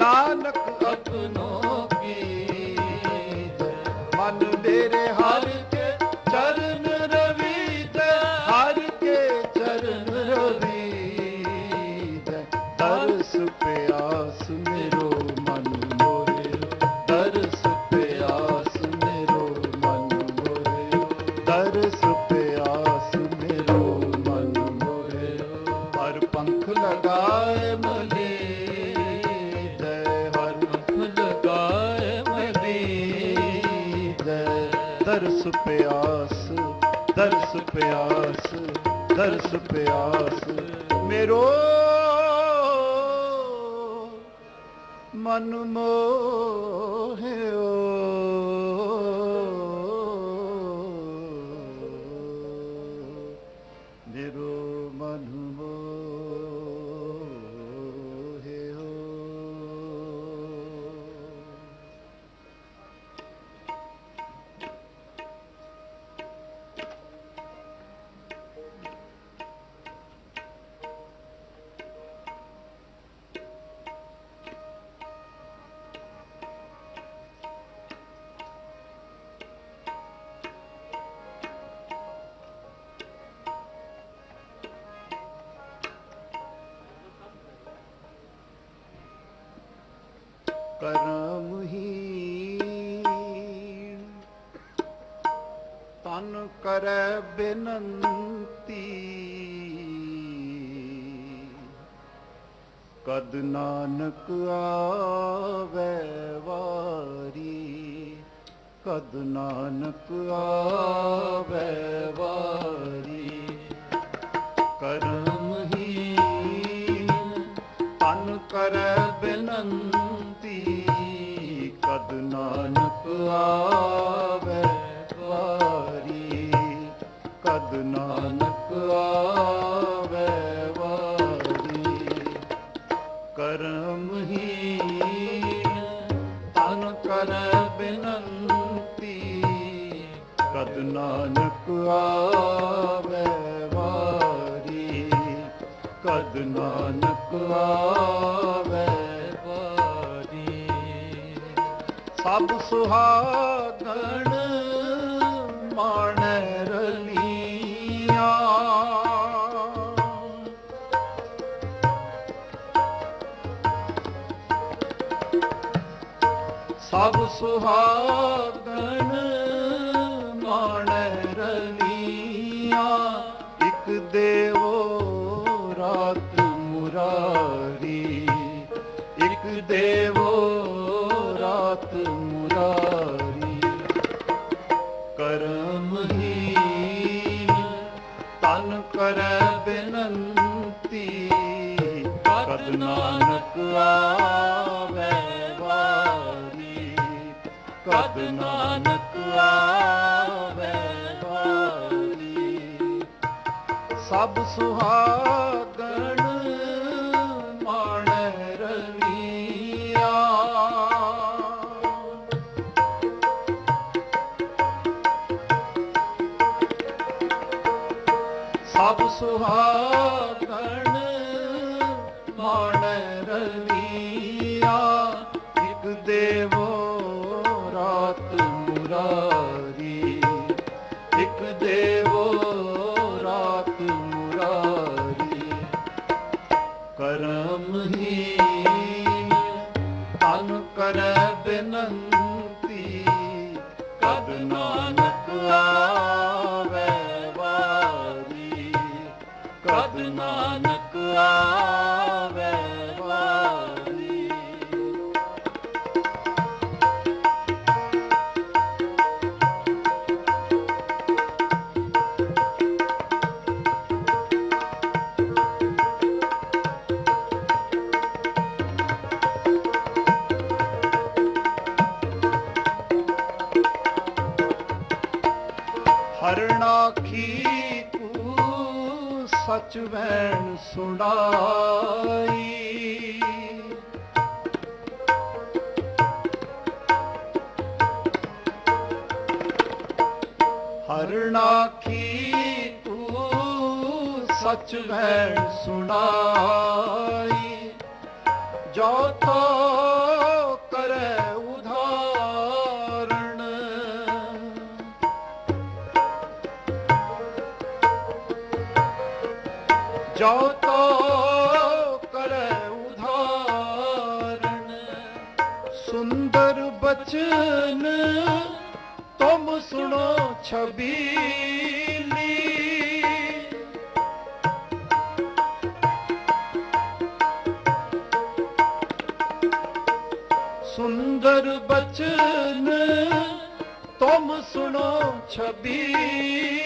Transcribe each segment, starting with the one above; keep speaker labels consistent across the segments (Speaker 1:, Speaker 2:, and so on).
Speaker 1: ਨਾਨਕ ਆਪਣੋ ਤਰਸ ਪਿਆਸ ਤਰਸ ਪਿਆਸ ਮੇਰੋ ਮਨ ਮੋ ਕਰਮਹੀਣ ਤਨ ਕਰੈ ਬੇਨੰਤੀ। ਕਦ ਨਾਨਕ ਆਵੇ ਵਾਰੀ, ਕਦ ਨਾਨਕ ਆਵੇ ਵਾਰੀ। ਕਰਮਹੀਨ ਤਨ ਕਰੈ ਬਿਨੰਤੀ। ਕਦ ਨਾਨਕ ਆਵੇ ਵਾਰੀ, ਕਦ ਨਾਨਕ ਆਵੇ ਵਾਰੀ, ਕਰਮਹੀਨ ਤਨ ਕਰੈ ਬਿਨੰਤੀ, ਕਦ ਨਾਨਕ ਆਵੇ ਵਾਰੀ, ਕਦ ਨਾਨਕ ਆਵੇ ਸਭ ਸੁਹਾਗਣ ਮਾਣੈ ਰਲੀਆਂ। ਸਭ ਸੁਹਾਗਣ ਨਾਨਕ ਆਵੇ ਵਾਰੀ ਕਦ ਨਾਨਕ ਆਵੇ ਵਾਰੀ ਸਭ ਸੁਹਾਗਣ ਮਾਣੈ ਰਲੀਆਂ ਸਭ ਸੁਹਾਗਣ ਸੱਚ ਵੈਣ ਸੁਣਾਈ। ਹਰਣਾ ਕੀ ਤੂੰ ਸੱਚ ਵੈਣ ਸੁਣਾਈ। ਜੋ ਤੋ ਕਰੈ ਉਧਾਰਣ ਸੁੰਦਰ ਬਚਨ ਤੁਮ ਸੁਣੋ ਛਬੀਲੀ ਸੁੰਦਰ ਬਚਨ ਤੁਮ ਸੁਣੋ ਛਬੀਲੀ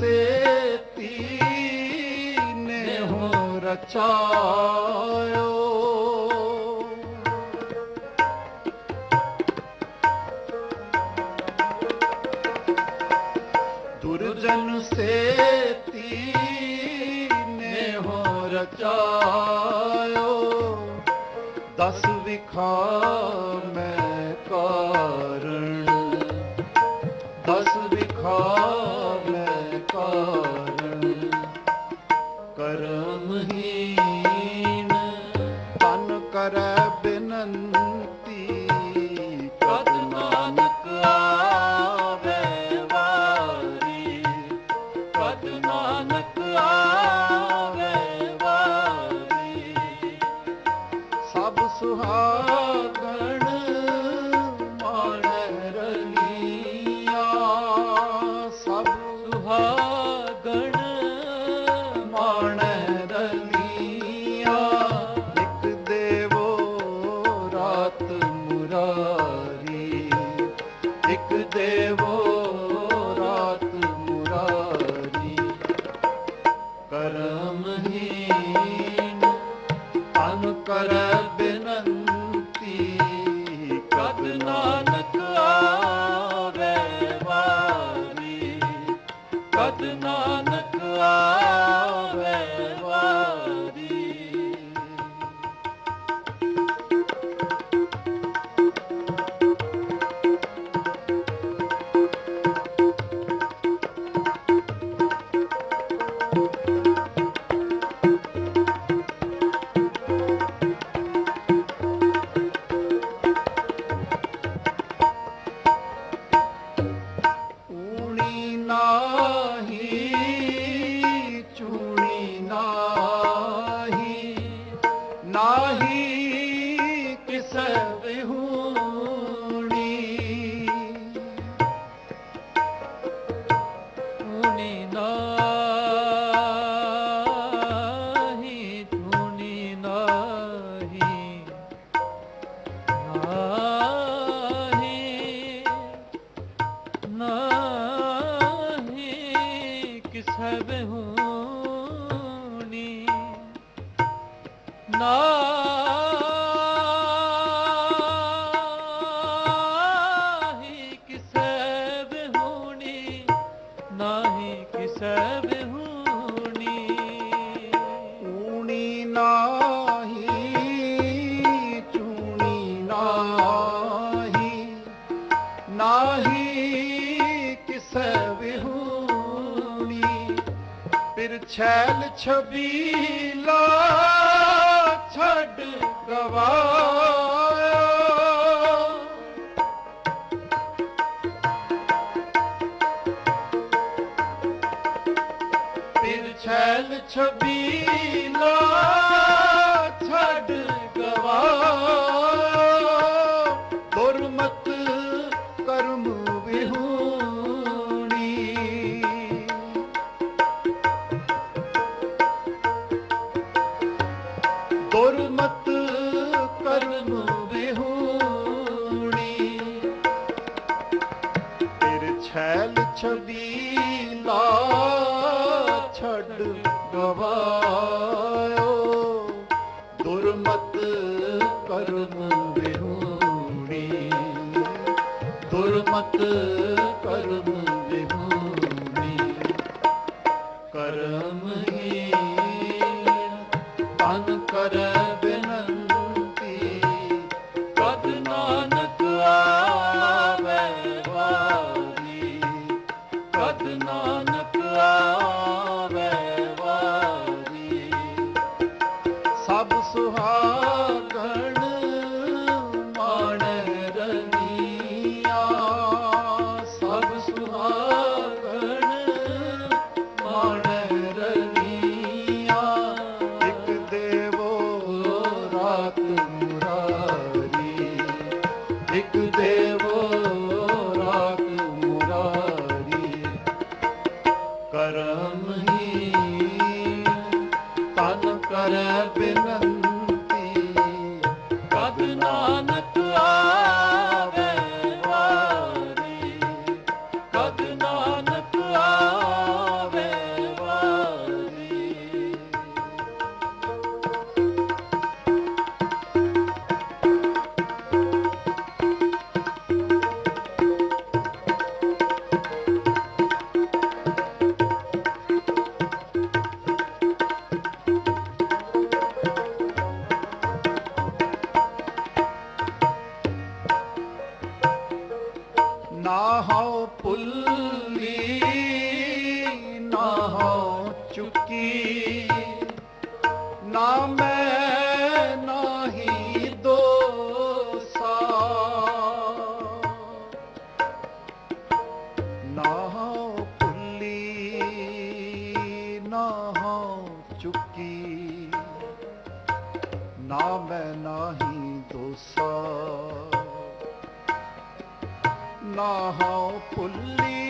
Speaker 1: ਤੇ ਤੀਨੇ ਹੋ ਰਚਾਇਓ। ਦੁਰਜਨ ਸੇ ਤੀਨੇ ਹੋ ਰਚਾਇਓ। ਦਸ ਵਿਖਾ সুহা ਹੋਣੀ। ਨਾ छैल छबी ਸਤ ਨਾਨਕ ਆਵੇ ਵਾਰੀ। ਸਭ ਸੁਹਾਗ
Speaker 2: ਨਾ ਹਉ ਭੁੱਲੀ,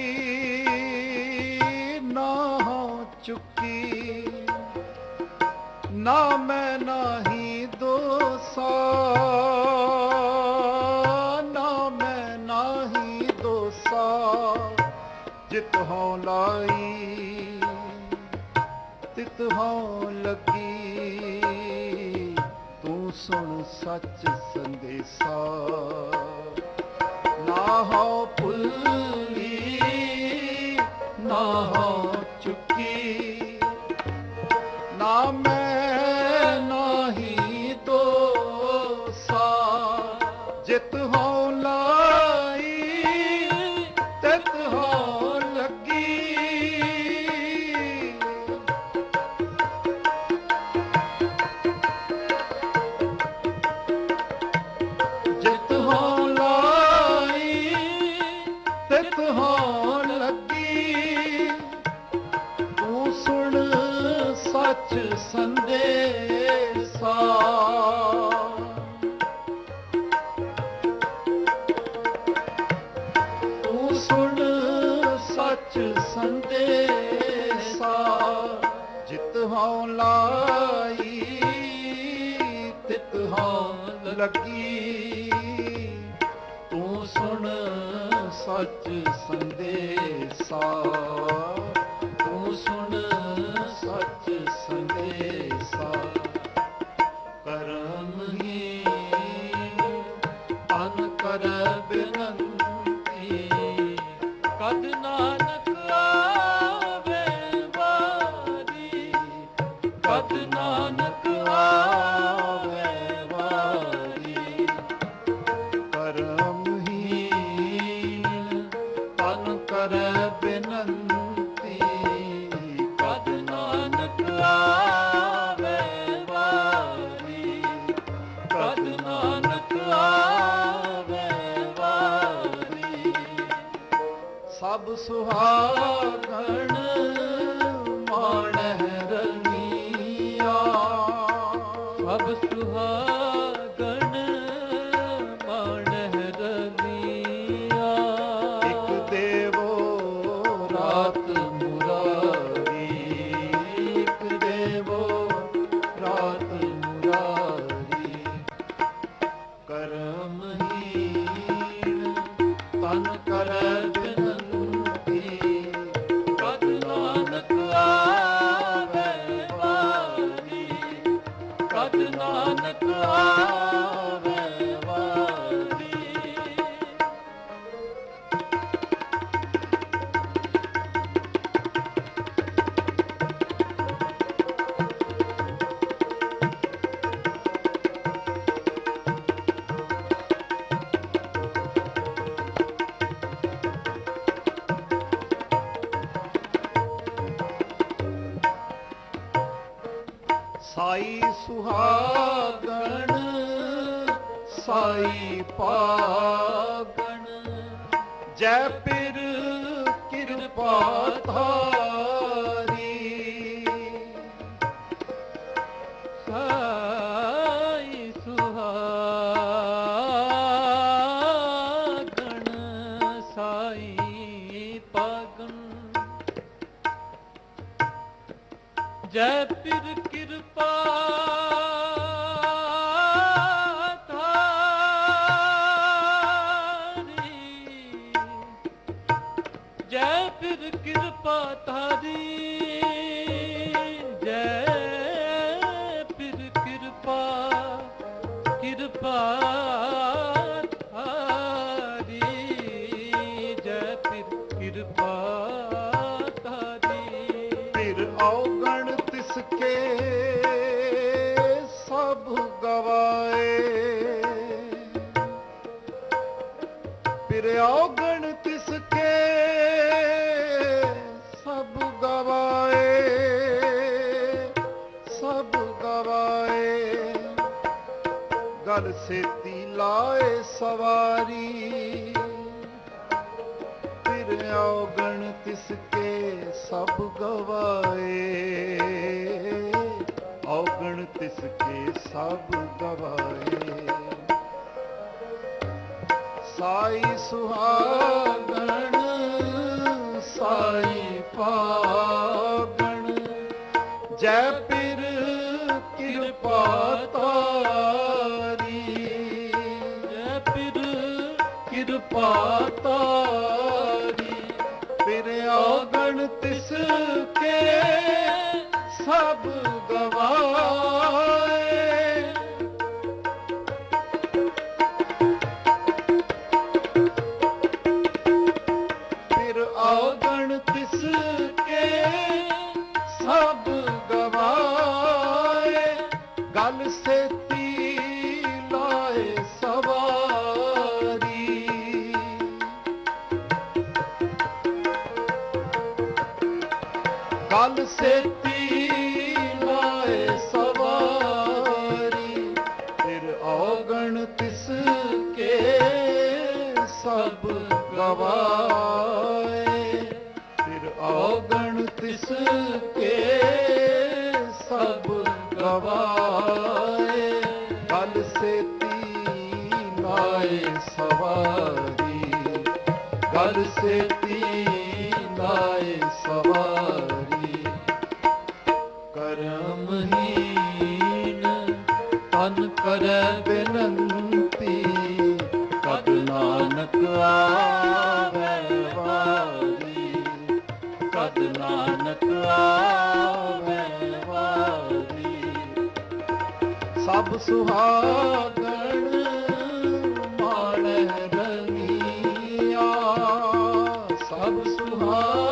Speaker 2: ਨਾ ਹਉ ਚੁੱਕੀ। ਨਾ ਮੈਂ ਨਾਹੀ ਦੋਸਾ, ਨਾ ਮੈਂ ਨਾਹੀ ਦੋਸਾ, ਜਿਤ ਹਉ ਲਾਈ ਤਿਤ ਹਉ ਲਕੀ ਤੂੰ ਸੁਣ ਸੱਚ ਸੰਦੇਸਾ। ਹੋ ਭੁੱਲੀ ਨਾ ਹੋ ਬਲੀਨ ਅਨ ਕਰ
Speaker 1: ਬਿਨ ভার ਸਾਈ ਸੁਹਾਗਣ ਸਾਈ ਪਾਗਣ। ਜੈ ਪਿਰ ਕਿਰਪਾ ਧਾਰ ਸਭ ਗਵਾਏ। ਔਗਣ ਤਿਸ ਕੇ ਸਭ ਗਵਾਏ। ਸਾਈ ਸੁਹਾਗਣ ਸਾਈ ਪਾਗਣ। ਜੈ ਪਿਰ ਕਿਰਪਾ ਤਾਰੀ।
Speaker 3: ਜੈ ਪਿਰ
Speaker 1: ਕਿਰਪਾ ਕੇ ਸਭ ਗਵਾ ਤਿਸ ਕੇ ਫਿਰ ਔਗਣ ਕੇ ਸਭ ਗਵਾਏ। ਹਲ ਸੇਤੀ ਨਾਏ ਸਵਾਰੀ। ਹਲ ਕਰਮ ਹੀ ਤਨ ਕਰੈ ਬਿਨੰ ਸੁਹਾਗਣ ਮਾਣ ਰੰਗੀਆ ਸਭ ਸੁਹਾਗਣ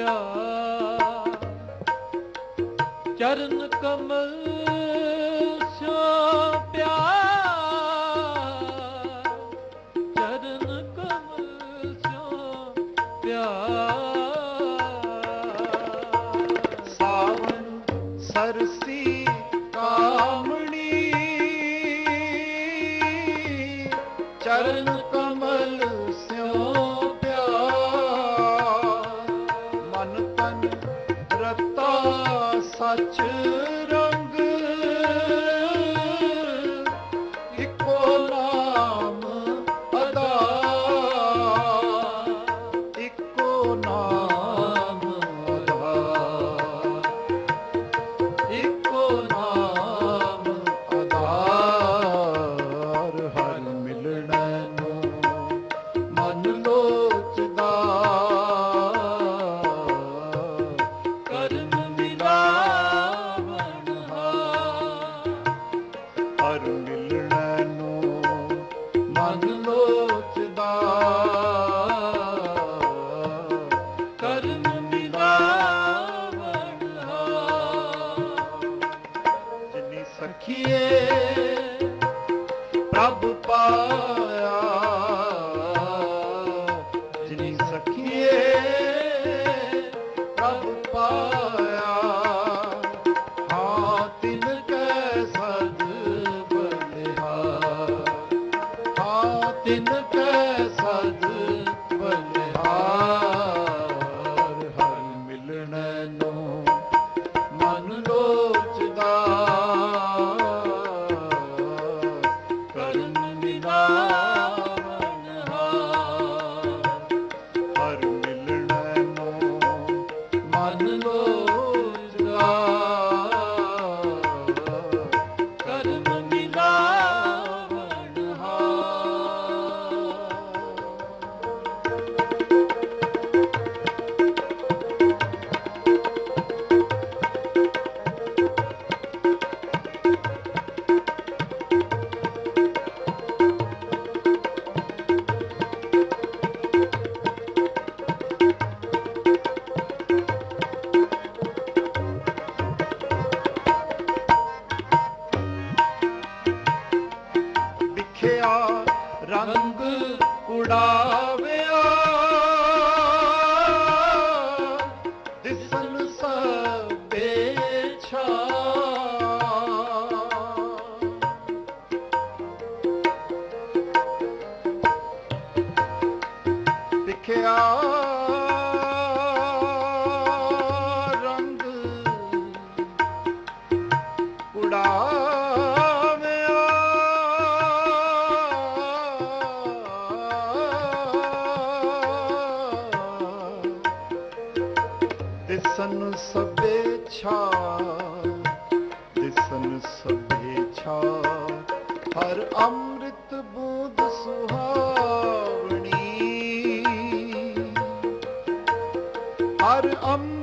Speaker 1: ਸਿਉ
Speaker 3: ਚਰਨ ਕਮਲ
Speaker 1: ਸਦ ਹਰ ਅੰਮ੍ਰਿਤ ਬੂੰਦ ਸੁਹਾਵਣੀ। ਹਰ ਅੰਮ੍ਰਿਤ